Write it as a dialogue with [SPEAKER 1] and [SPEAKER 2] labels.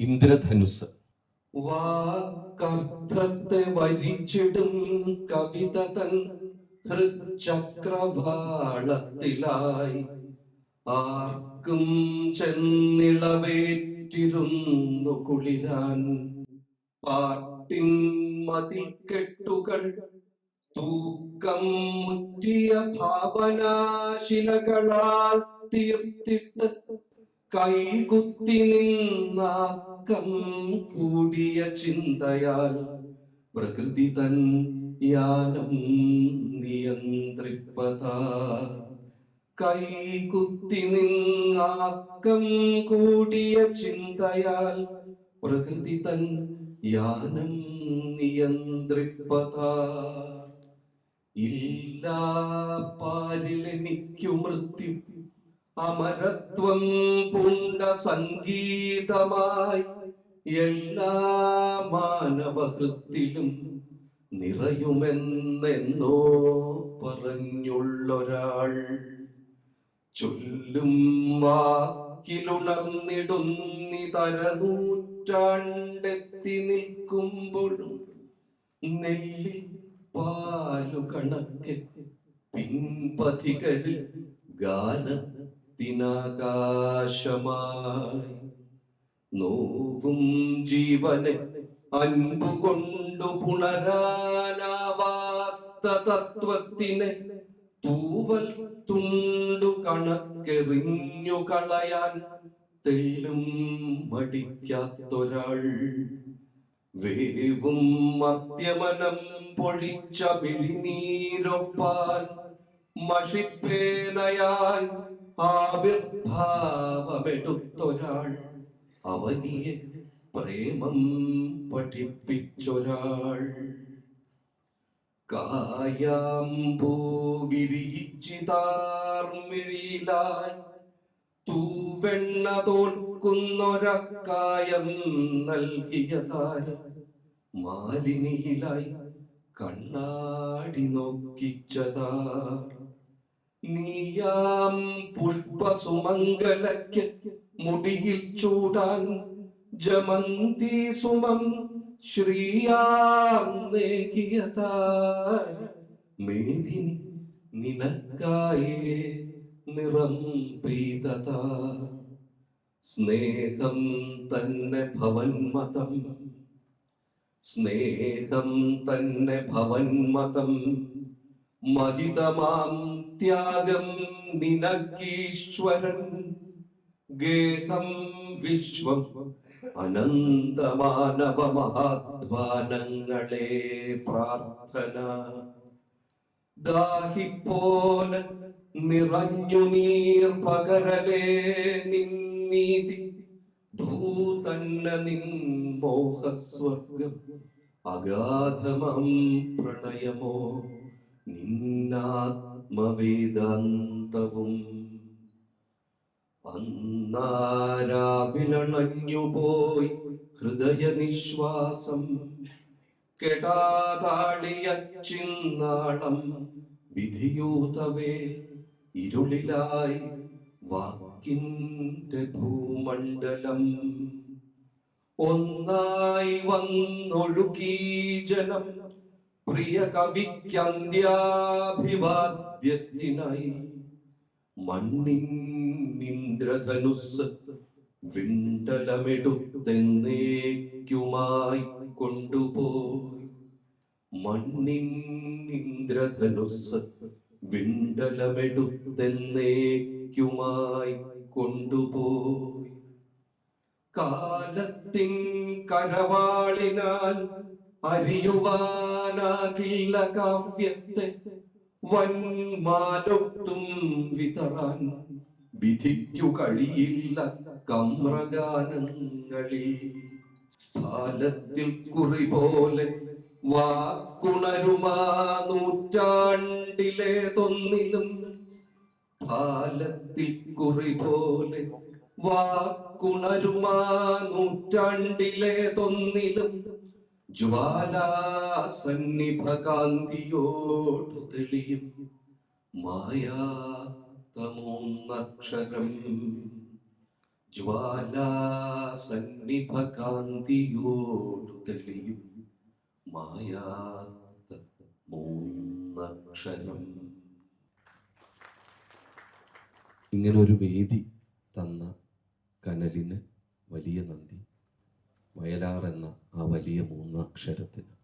[SPEAKER 1] ഇന്ദ്രധനുസ്.
[SPEAKER 2] വാക്കർത്ഥത്തെ വരിച്ചിടും കവിത തൻ ഹൃചക്രവാളത്തിലായി. ആർക്കും ചെന്നിളവേറ്റിരുന്നു കുളിരാൻ. പാട്ടിൻ മതിക്കെട്ടുകൾ തൂക്കം മുറ്റിയ ഭാവനാശിലകളാൽ തീർത്തിട്ട് കൈകുത്തി നിന്നാക്കം കൂടിയ ചിന്തയാൽ പ്രകൃതി തൻ യാനം നിയന്ത്രിപ്പതാ. കൈകുത്തി നിന്നാക്കം കൂടിയ ചിന്തയാൽ പ്രകൃതി തൻ യാനം നിയന്ത്രിപ്പതാ. ഇല്ലാ പാരിലെനിക്കു മൃത്യു അമരത്വം പൂണ്ട സംഗീതമായി എല്ലാ മാനവഹൃത്തിലും നിറയുമെന്നെന്നോ പറഞ്ഞുള്ളൊരാൾ ചൊല്ലും വാക്കിലുണർന്നിടുന്നിതരനൂറ്റാണ്ടെത്തി നിൽക്കുമ്പോഴും നെല്ലിൽ പാലു കണക്കെ പിൻപഥികരിൽ ഗാനത്തിനാകാശമായി നോവും ജീവനെ അൻപുകൊണ്ടു പുണരാനാവാത്ത തത്വത്തിനെ തൂവൽ തുണ്ടു കണക്കെറിഞ്ഞു കളയാൻ തെല്ലും മടിക്കാത്തൊരാൾ. വേവും മദ്യമനം പൊഴിച്ച വിഴിനീരൊപ്പാൻ മഷിപ്പേനയായി ആവിർഭാവമെടുത്തൊരാൾ അവനിയെ പ്രേമം പഠിപ്പിച്ചൊരാൾ. കായാമ്പൂ വിരിയിച്ചിതാർമിഴിയിലായി തൂവെണ്ണ തോൽക്കുന്നൊരക്കായം നൽകിയ താരം മാലിനിയിലായി കണ്ണാടി നോക്കിച്ചതാ നീയാം പുഷ്പസുമംഗലയ്ക്ക് മുടിയിൽ ചൂടാൻ ജമന്തി സുമം ശ്രീയാം മേദിനി നിനക്കായേ നിറം പെയ്തത സ്നേഹം തന്നെ ഭവന്മതം സ്നേഹം തന്നെ ഭവന്മതം മഹിതമാം ത്യാഗം നിനക്കീശ്വരൻ ഗേഹം വിശ്വം അനന്തമാനവ മഹാധ്വാനങ്ങളെ പ്രാർത്ഥന. ദാഹിപ്പോല നിറഞ്ഞു നീർ പകരലേ നിന്നീതി ഭൂതന്ന നിൻ മോഹസ്വർഗം. അഗാധമം പ്രണയമോ നിന്നാത്മവേദാന്തവും അന്നാരാവിലണഞ്ഞുപോയി ഹൃദയ നിശ്വാസം ചിന്നാളം വിധിയൂതവേ ഇരുളിലായി വാക്കിന്റെ ഭൂമണ്ഡലം ഒന്നായി വന്നൊഴുകീ ജനം പ്രിയ മണ്ണിൻ ഇന്ദ്രധനുസ് വിണ്ടലമെടുത്തെന്നേക്കുമായി കൊണ്ടുപോയി. മണ്ണിൻ ഇന്ദ്രധനുസ് വിണ്ടലമെടുത്തെന്നേക്കുമായി കൊണ്ടുപോയി. കാലത്തിൻ കരവാളിനാൽ അറിയുവാനാകില്ല കാവ്യത്തെ വന്മാലൊട്ടും വിതറാൻ വിധിക്കു കഴിയില്ല കമ്രഗാനങ്ങളിൽ. കാലത്തിൽ കുറി പോലെ വാക്കുണരുമാ നൂറ്റാണ്ടിലെ തൊന്നിലും കാലത്തിൽ കുറി പോലെ വാക്കുണരുമാ നൂറ്റാണ്ടിലെ തൊന്നിലും ജ്വാലാസന്നിഭകാന്തിയോടു തെളിയും മായാത്തമൂന്നക്ഷരം. ജ്വാലാസന്നിഭകാന്തിയോടു തെളിയും മായാത്ത മൂന്നക്ഷരം ഇങ്ങനെ ഒരു വേദി തന്ന കനലിന് വലിയ നന്ദി. വയലാർ എന്ന വലിയ മൂന്നക്ഷരത്തിന്